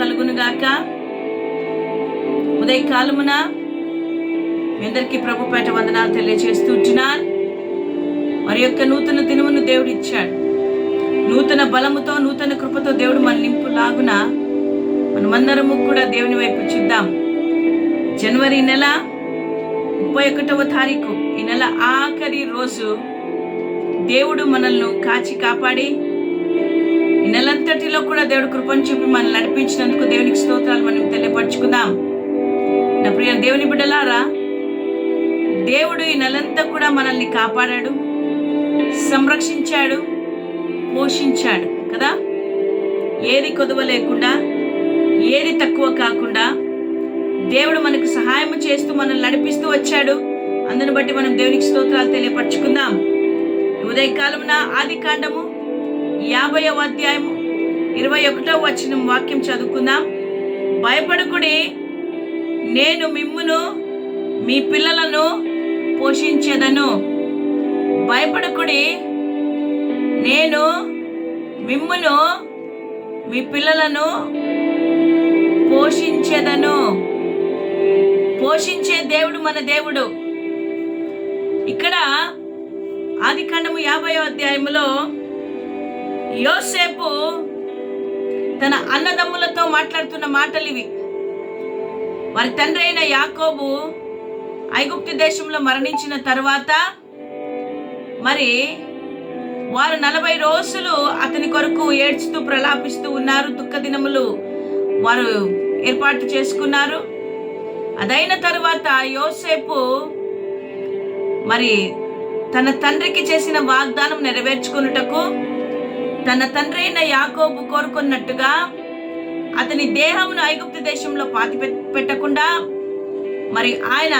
కలుగునుగాక. ఉదయ కాలమున మీ అందరికీ ప్రభుపేట వందనాలు తెలియజేస్తుంటున్నాను మరి యొక్క నూతన దినమును దేవుడు ఇచ్చాడు నూతన బలముతో నూతన కృపతో దేవుడు మన నింపు లాగున మనమందరము కూడా దేవుని వైపు చూద్దాం. జనవరి నెల ముప్పై ఒకటవ తారీఖు ఈ నెల ఆఖరి రోజు దేవుడు మనల్ని కాచి కాపాడి ఈ నెలంతటిలో కూడా దేవుడు కృపను చూపి మనం నడిపించినందుకు దేవునికి స్తోత్రాలు మనం తెలియపరచుకుందాం. నా ప్రియ దేవుని బిడ్డలారా దేవుడు ఈ నెలంతా కూడా మనల్ని కాపాడాడు సంరక్షించాడు పోషించాడు కదా? ఏది కొదవ లేకుండా ఏది తక్కువ కాకుండా దేవుడు మనకు సహాయం చేస్తూ మనల్ని నడిపిస్తూ వచ్చాడు. అందుని బట్టి మనం దేవునికి స్తోత్రాలు తెలియపరచుకుందాం. ఉదయకాలమున ఆది కాండము యాభైవ అధ్యాయము ఇరవై ఒకటో వచ్చిన వాక్యం చదువుకుందాం. భయపడకుడి నేను మిమ్మును మీ పిల్లలను పోషించేదను. భయపడకుడి నేను మిమ్మును మీ పిల్లలను పోషించేదను. పోషించే దేవుడు మన దేవుడు. ఇక్కడ ఆది ఖండము యాభై అధ్యాయములో యోసేపు తన అన్నదమ్ములతో మాట్లాడుతున్న మాటలు ఇవి. వారి తండ్రి అయిన యాకోబు ఐగుప్తి దేశంలో మరణించిన తర్వాత మరి వారు నలభై రోజులు అతని కొరకు ఏడ్చుతూ ప్రలాపిస్తూ ఉన్నారు. దుఃఖ దినములు వారు ఏర్పాటు చేసుకున్నారు. అదైన తర్వాత యోసేపు మరి తన తండ్రికి చేసిన వాగ్దానం నెరవేర్చుకున్నటకు తన తండ్రి అయిన యాకోబు కోరుకున్నట్టుగా అతని దేహమును ఐగుప్తు దేశంలో పాతి పెట్టకుండా మరి ఆయన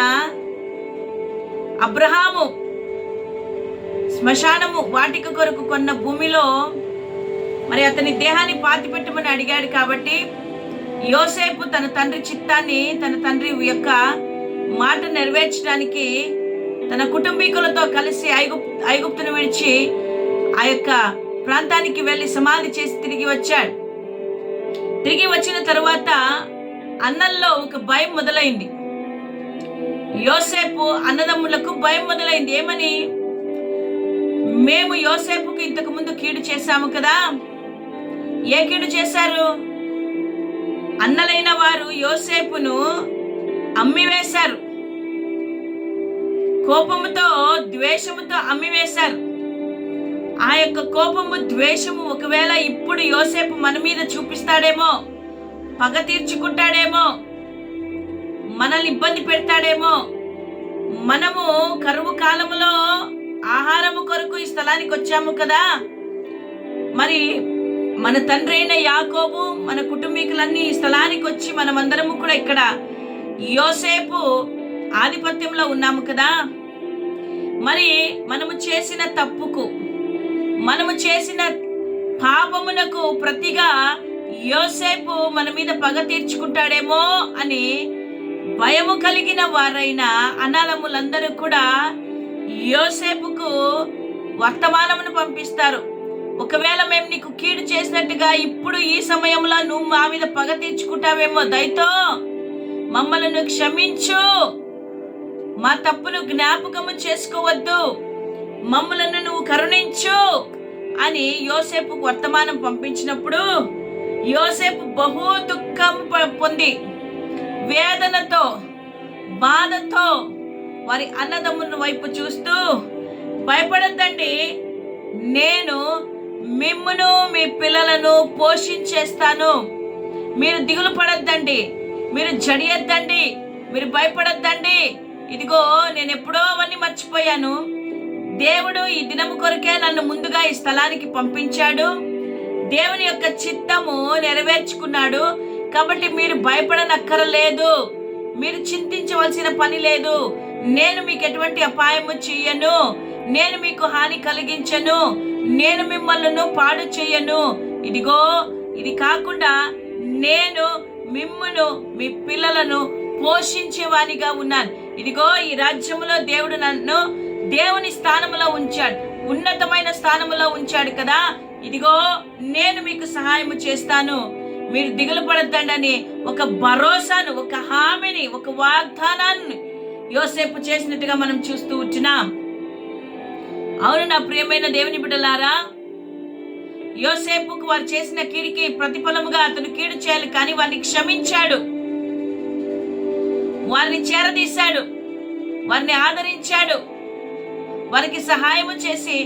అబ్రహాము శ్మశానము వాటిక కొరకు కొన్న భూమిలో మరి అతని దేహాన్ని పాతి పెట్టమని అడిగాడు కాబట్టి యోసేపు తన తండ్రి చిత్తాన్ని తన తండ్రి యొక్క మాట నెరవేర్చడానికి తన కుటుంబీకులతో కలిసి ఐగుప్ ఐగుప్తును విడిచి ఆ యొక్క ప్రాంతానికి వెళ్ళి సమాధి చేసి తిరిగి వచ్చాడు. తిరిగి వచ్చిన తరువాత అన్నంలో ఒక భయం మొదలైంది. యోసేపు అన్నదమ్ములకు భయం మొదలైంది. ఏమని? మేము యోసేపుకి ఇంతకు ముందు కీడు చేశాము కదా. ఏ కీడు చేశారు? అన్నలైన వారు యోసేపును అమ్మివేశారు. కోపముతో ద్వేషముతో అమ్మివేశారు. ఆ యొక్క కోపము ద్వేషము ఒకవేళ ఇప్పుడు యోసేపు మన మీద చూపిస్తాడేమో పగ తీర్చుకుంటాడేమో మనల్ని ఇబ్బంది పెడతాడేమో మనము కరువు కాలములో ఆహారము కొరకు ఈ స్థలానికి వచ్చాము కదా. మరి మన తండ్రి అయిన యాకోబు మన కుటుంబీకులన్నీ ఈ స్థలానికి వచ్చి మనమందరము కూడా ఇక్కడ యోసేపు ఆధిపత్యంలో ఉన్నాము కదా. మరి మనము చేసిన తప్పుకు మనము చేసిన పాపమునకు ప్రతిగా యోసేపు మన మీద పగ తీర్చుకుంటాడేమో అని భయము కలిగిన వారైన అనాథములందరూ కూడా యోసేపుకు వర్తమానమును పంపిస్తారు. ఒకవేళ మేము నీకు కీడు చేసినట్టుగా ఇప్పుడు ఈ సమయంలో నువ్వు మా మీద పగ తీర్చుకుంటావేమో దయతో మమ్మల్ని క్షమించు. మా తప్పును జ్ఞాపకము చేసుకోవద్దు. మమ్మలను నువ్వు కరుణించు అని యోసేపు వర్తమానం పంపించినప్పుడు యోసేపు బహు దుఃఖం ప- పొంది వేదనతో బాధతో వారి అన్నదమ్ముల వైపు చూస్తూ భయపడద్దండి నేను మిమ్మును మీ పిల్లలను పోషించేస్తాను. మీరు దిగులు పడద్దండి మీరు జడియొద్దండి మీరు భయపడద్దండి. ఇదిగో నేను ఎప్పుడో అవన్నీ మర్చిపోయాను. దేవుడు ఈ దినము కొరకే నన్ను ముందుగా ఈ స్థలానికి పంపించాడు. దేవుని యొక్క చిత్తము నెరవేర్చుకున్నాడు. కాబట్టి మీరు భయపడనక్కరలేదు. మీరు చింతించవలసిన పని లేదు. నేను మీకు ఎటువంటి అపాయము చెయ్యను నేను మీకు హాని కలిగించను. నేను మిమ్మల్ని పాడు చెయ్యను ఇదిగో ఇది కాకుండా నేను మిమ్మును మీ పిల్లలను పోషించేవానిగా ఉన్నాను. ఇదిగో ఈ రాజ్యంలో దేవుడు నన్ను దేవుని స్థానములో ఉంచాడు. ఉన్నతమైన స్థానములో ఉంచాడు కదా? ఇదిగో నేను మీకు సహాయము చేస్తాను. మీరు దిగులు పడద్దండి ఒక భరోసాను ఒక హామీని ఒక వాగ్దానాన్ని యోసేపు చేసినట్టుగా మనం చూస్తూ ఉంటున్నాం. అవును నా ప్రియమైన దేవుని బిడ్డలారా యోసేపుకు వారు చేసిన కీడికి ప్రతిఫలముగా అతను కీడు చేయాలి కానీ వారిని క్షమించాడు. వారిని చేరదీశాడు. వారిని ఆదరించాడు. వారికి సహాయము చేసి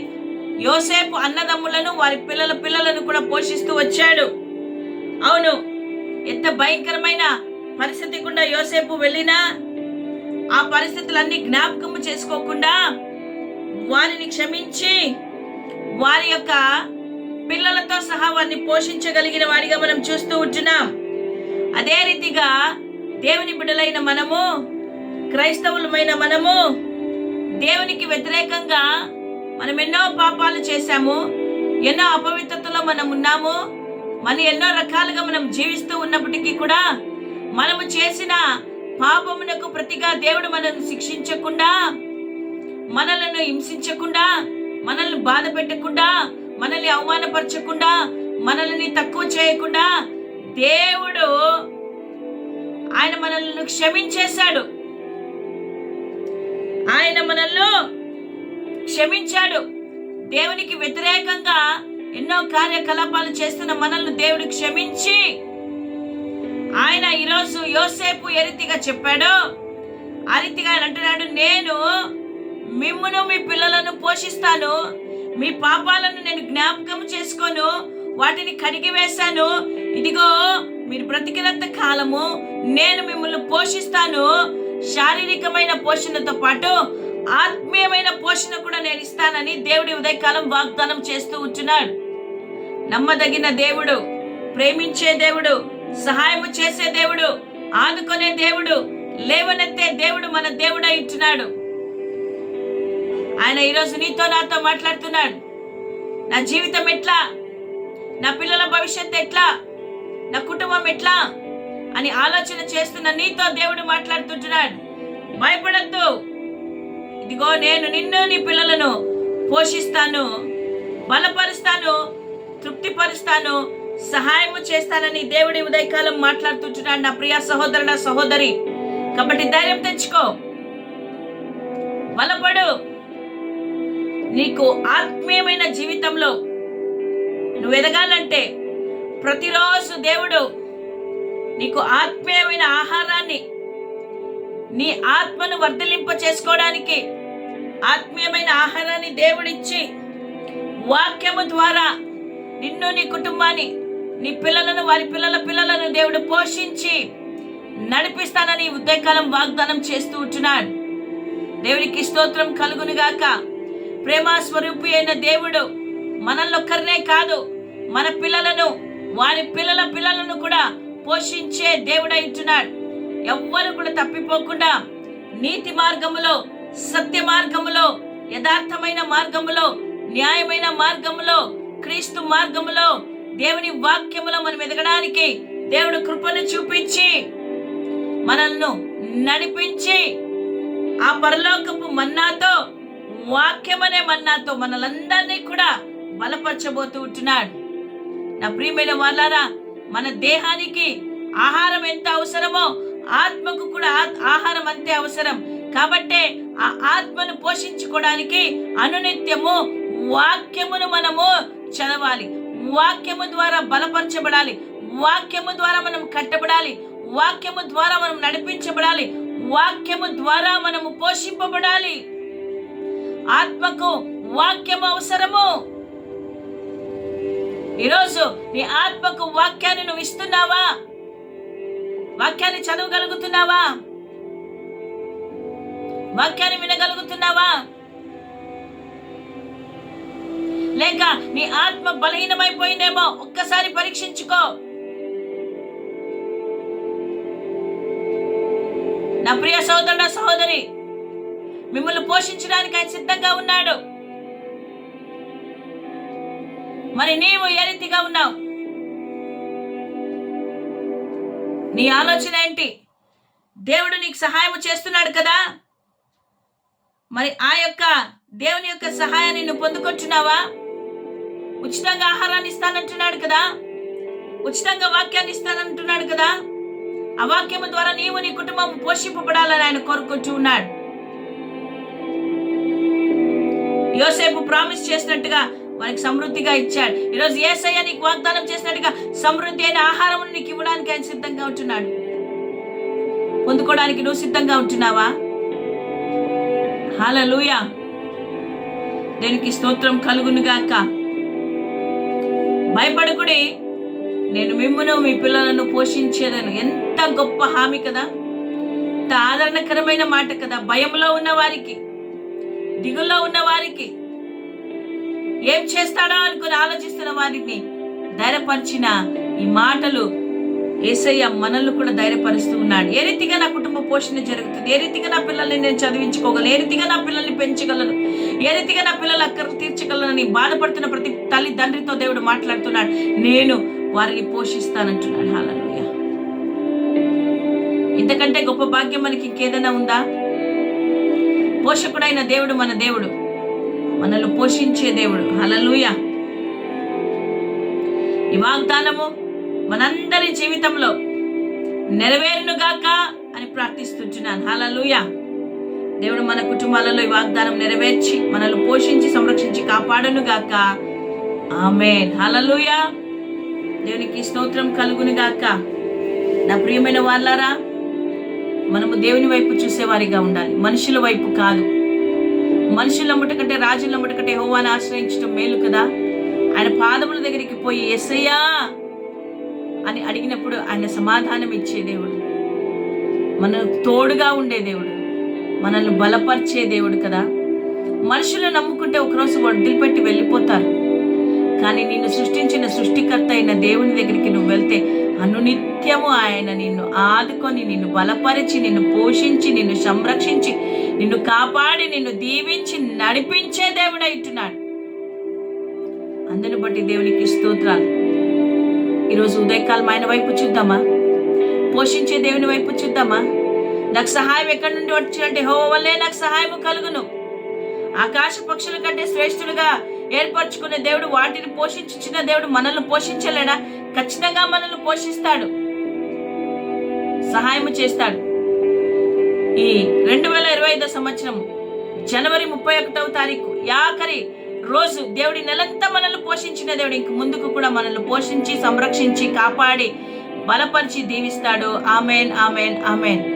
యోసేపు అన్నదమ్ములను వారి పిల్లల పిల్లలను కూడా పోషిస్తూ వచ్చాడు. అవును ఎంత భయంకరమైన పరిస్థితి గుండా యోసేపు వెళ్ళినా ఆ పరిస్థితులన్నీ జ్ఞాపకము చేసుకోకుండా వారిని క్షమించి వారి యొక్క పిల్లలతో సహా వారిని పోషించగలిగిన వాడిగా మనం చూస్తూ ఉంటున్నాం. అదే రీతిగా దేవుని బిడ్డలైన మనము క్రైస్తవులమైన మనము దేవునికి వ్యతిరేకంగా మనం ఎన్నో పాపాలు చేశాము ఎన్నో అపవిత్రతలో మనం ఉన్నాము మన ఎన్నో రకాలుగా మనం జీవిస్తూ ఉన్నప్పటికీ కూడా మనము చేసిన పాపమునకు ప్రతిగా దేవుడు మనల్ని శిక్షించకుండా మనలను హింసించకుండా మనల్ని బాధ పెట్టకుండా మనల్ని అవమానపరచకుండా మనల్ని తక్కువ చేయకుండా దేవుడు ఆయన మనల్ని క్షమించేశాడు. ఆయన మనల్ని క్షమించాడు. దేవునికి వ్యతిరేకంగా ఎన్నో కార్యకలాపాలు చేస్తున్న మనల్ని దేవుడు క్షమించి ఆయన ఈరోజు యోసేపు ఏ రీతిగా చెప్పాడు ఆ రీతిగా ఆయన అంటున్నాడు నేను మిమ్మును మీ పిల్లలను పోషిస్తాను మీ పాపాలను నేను జ్ఞాపకం చేసుకోను వాటిని కడిగి వేశాను. ఇదిగో మీరు బ్రతికినంత కాలము నేను మిమ్మల్ని పోషిస్తాను శారీరకమైన పోషణతో పాటు ఆత్మీయమైన పోషణ కూడా నేను ఇస్తానని దేవుడి ఉదయకాలం వాగ్దానం చేస్తూ ఉంటున్నాడు. నమ్మదగిన దేవుడు ప్రేమించే దేవుడు సహాయము చేసే దేవుడు ఆదుకునే దేవుడు లేవనెత్తే దేవుడు మన దేవుడు ఇచ్చినాడు ఆయన ఈరోజు నీతో నాతో మాట్లాడుతున్నాడు. నా జీవితం ఎట్లా? నా పిల్లల భవిష్యత్తు ఎట్లా? నా కుటుంబం ఎట్లా? అని ఆలోచన చేస్తున్న నీతో దేవుడు మాట్లాడుతుంటున్నాడు. భయపడద్దు. ఇదిగో నేను నిన్ను నీ పిల్లలను పోషిస్తాను బలపరుస్తాను తృప్తిపరుస్తాను సహాయము చేస్తానని దేవుడి ఉదయకాలం మాట్లాడుతుంటున్నాడు. నా ప్రియ సహోదరుడ సహోదరి కాబట్టి ధైర్యం తెచ్చుకో. బలపడు. నీకు ఆత్మీయమైన జీవితంలో నువ్వు ఎదగాలంటే ప్రతిరోజు దేవుడు నీకు ఆత్మీయమైన ఆహారాన్ని నీ ఆత్మను వర్ధలింప చేసుకోవడానికి ఆత్మీయమైన ఆహారాన్ని దేవుడిచ్చి వాక్యము ద్వారా నిన్ను నీ కుటుంబాన్ని నీ పిల్లలను వారి పిల్లల పిల్లలను దేవుడు పోషించి నడిపిస్తానని ఉదయకాలం వాగ్దానం చేస్తూ ఉంటున్నాడు. దేవునికి స్తోత్రం కలుగునుగాక ప్రేమాస్వరూపి అయిన దేవుడు మనల్ని ఒక్కరినే కాదు మన పిల్లలను వారి పిల్లల పిల్లలను కూడా పోషించే దేవుడై ఉంటున్నాడు. ఎవ్వరు కూడా తప్పిపోకుండా నీతి మార్గములో సత్య మార్గములో యథార్థమైన మార్గములో న్యాయమైన మార్గములో క్రీస్తు మార్గములో దేవుని వాక్యములో మనం ఎదగడానికి దేవుడు కృపను చూపించి మనల్ని నడిపించి ఆ పరలోకపు మన్నాతో వాక్యమనే మన్నాతో మనలందరినీ కూడా బలపరచబోతూ ఉంటున్నాడు. నా ప్రియమైన వాళ్ళారా మన దేహానికి ఆహారం ఎంత అవసరమో ఆత్మకు కూడా ఆహారం అంతే అవసరం. కాబట్టే ఆ ఆత్మను పోషించుకోవడానికి అనునిత్యము వాక్యమును మనము చదవాలి. వాక్యము ద్వారా బలపరచబడాలి. వాక్యము ద్వారా మనం కట్టబడాలి. వాక్యము ద్వారా మనం నడిపించబడాలి. వాక్యము ద్వారా మనము పోషింపబడాలి. ఆత్మకు వాక్యము అవసరము. ఈరోజు నీ ఆత్మకు వాక్యాన్ని నువ్వు ఇస్తున్నావా? వాక్యాన్ని చదవగలుగుతున్నావా? వాక్యాన్ని వినగలుగుతున్నావా? లేక నీ ఆత్మ బలహీనమైపోయిందేమో ఒక్కసారి పరీక్షించుకో. నా ప్రియ సోదరుడ సహోదరి మిమ్మల్ని పోషించడానికి ఆయన సిద్ధంగా ఉన్నాడు. మరి నీవు ఏ రీతిగా ఉన్నావు? నీ ఆలోచన ఏంటి? దేవుడు నీకు సహాయం చేస్తున్నాడు కదా? మరి ఆ యొక్క దేవుని యొక్క సహాయాన్ని నువ్వు పొందుకొచ్చున్నావా ఉచితంగా ఆహారాన్ని ఇస్తానంటున్నాడు కదా? ఉచితంగా వాక్యాన్ని ఇస్తానంటున్నాడు కదా? ఆ వాక్యము ద్వారా నీవు నీ కుటుంబం పోషింపబడాలని ఆయన కోరుకుంటూ ఉన్నాడు. యోసేపు ప్రామిస్ చేసినట్టుగా వారికి సమృద్ధిగా ఇచ్చాడు. ఈరోజు ఏసయ్య నీకు వాగ్దానం చేసినట్టుగా సమృద్ధి అయిన ఆహారం నీకు ఇవ్వడానికి ఆయన సిద్ధంగా ఉంటున్నాడు. పొందుకోవడానికి నువ్వు సిద్ధంగా ఉంటున్నావా? హాలూయా దేనికి స్తోత్రం కలుగును గాక. భయపడకుడి. నేను మిమ్మను మీ పిల్లలను పోషించేదను. ఎంత గొప్ప హామీ కదా. ఎంత ఆదరణకరమైన మాట కదా. భయంలో ఉన్న వారికి దిగుల్లో ఉన్న వారికి ఏం చేస్తాడా అనుకుని ఆలోచిస్తున్న వారిని ధైర్యపరిచిన ఈ మాటలు ఏసయ్య మనల్ని కూడా ధైర్యపరుస్తూ ఉన్నాడు. ఏ రీతిగా నా కుటుంబ పోషణ జరుగుతుంది? ఏ రీతిగా నా పిల్లల్ని నేను చదివించుకోగలను? ఏ రీతిగా నా పిల్లల్ని పెంచగలను? ఏ రీతిగా నా పిల్లల అక్కర్లు తీర్చగలనని బాధపడుతున్న ప్రతి తల్లి తండ్రితో దేవుడు మాట్లాడుతున్నాడు. నేను వారిని పోషిస్తానంటున్నాడు. హాలూయ ఇంతకంటే గొప్ప భాగ్యం మనకి ఇంకేదైనా ఉందా? పోషకుడైన దేవుడు మన దేవుడు. మనల్ని పోషించే దేవుడు. హలలుయ ఈ వాగ్దానము మనందరి జీవితంలో నెరవేరునుగాక అని ప్రార్థిస్తుంటున్నాను. హలలుయ దేవుడు మన కుటుంబాలలో ఈ వాగ్దానం నెరవేర్చి మనల్ని పోషించి సంరక్షించి కాపాడను గాక హలలుయ దేవునికి స్తోత్రం కలుగును గాక నా ప్రియమైన వాళ్ళారా మనము దేవుని వైపు చూసేవారిగా ఉండాలి. మనుషుల వైపు కాదు. మనుషుల ముట్టకంటే రాజుల ముట్టకంటే హోవాన్ని ఆశ్రయించడం మేలు కదా? ఆయన పాదముల దగ్గరికి పోయి ఎస్సయ్యా అని అడిగినప్పుడు ఆయన సమాధానం ఇచ్చే దేవుడు. మన తోడుగా ఉండే దేవుడు. మనల్ని బలపరిచే దేవుడు కదా. మనుషులు నమ్ముకుంటే ఒకరోజు వదిలిపెట్టి వెళ్ళిపోతారు. కానీ నిన్ను సృష్టించిన సృష్టికర్త అయిన దేవుని దగ్గరికి నువ్వు వెళ్తే అనునిత్యము ఆయన నిన్ను ఆదుకొని నిన్ను బలపరిచి నిన్ను పోషించి నిన్ను సంరక్షించి నిన్ను కాపాడి నిన్ను దీవించి నడిపించే దేవుడు ఇట్టున్నాడు అందుని బట్టి దేవునికి స్తోత్రాలు. ఈరోజు ఉదయకాలం ఆయన వైపు చూద్దామా? పోషించే దేవుని వైపు చూద్దామా? నాకు సహాయం ఎక్కడి నుండి వచ్చిందంటే హో వల్లే నాకు సహాయము కలుగును. ఆకాశ పక్షుల కంటే శ్రేష్ఠులుగా ఏర్పరచుకునే దేవుడు వాటిని పోషించిన దేవుడు మనల్ని పోషించలేడా? ఖచ్చితంగా మనల్ని పోషిస్తాడు. సహాయము చేస్తాడు. ఈ రెండు వేల ఇరవై ఐదో సంవత్సరం జనవరి ముప్పై ఒకటవ తారీఖు ఆఖరి రోజు దేవుడి నెలంతా మనల్ని పోషించిన దేవుడు. ఇంక ముందుకు కూడా మనల్ని పోషించి సంరక్షించి కాపాడి బలపరిచి దీవిస్తాడు. Amen amen amen.